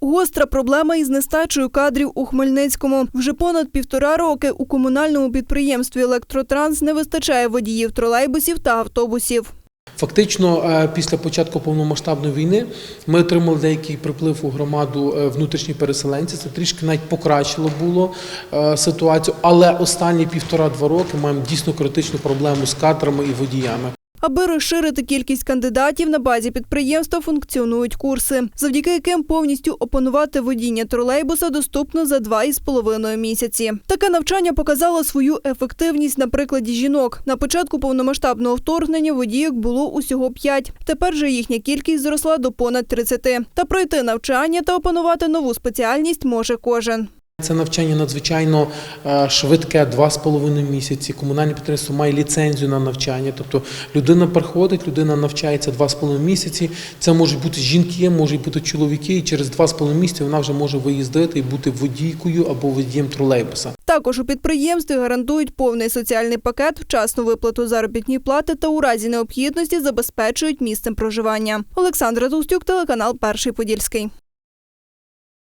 Гостра проблема із нестачею кадрів у Хмельницькому. Вже понад півтора роки у комунальному підприємстві Електротранс не вистачає водіїв тролейбусів та автобусів. Фактично, е, після початку повномасштабної війни ми отримали деякий приплив у громаду е, внутрішні переселенці. Це трішки навіть покращило було е, ситуацію, але останні півтора-два роки маємо дійсно критичну проблему з кадрами і водіями. Аби розширити кількість кандидатів, на базі підприємства функціонують курси, завдяки яким повністю опанувати водіння тролейбуса доступно за два із половиною місяці. Таке навчання показало свою ефективність на прикладі жінок. На початку повномасштабного вторгнення водійок було усього п'ять. Тепер же їхня кількість зросла до понад 30. Та пройти навчання та опанувати нову спеціальність може кожен. Це навчання надзвичайно е, швидке, два з половиною місяці. Комунальне підприємство має ліцензію на навчання. Тобто людина приходить, людина навчається два з половиною місяці. Це можуть бути жінки, можуть бути чоловіки, і через два з половиною місяці вона вже може виїздити і бути водійкою або водієм тролейбуса. Також у підприємстві гарантують повний соціальний пакет, вчасну виплату заробітної плати та у разі необхідності забезпечують місцем проживання. Олександра Толстюк, телеканал Перший Подільський.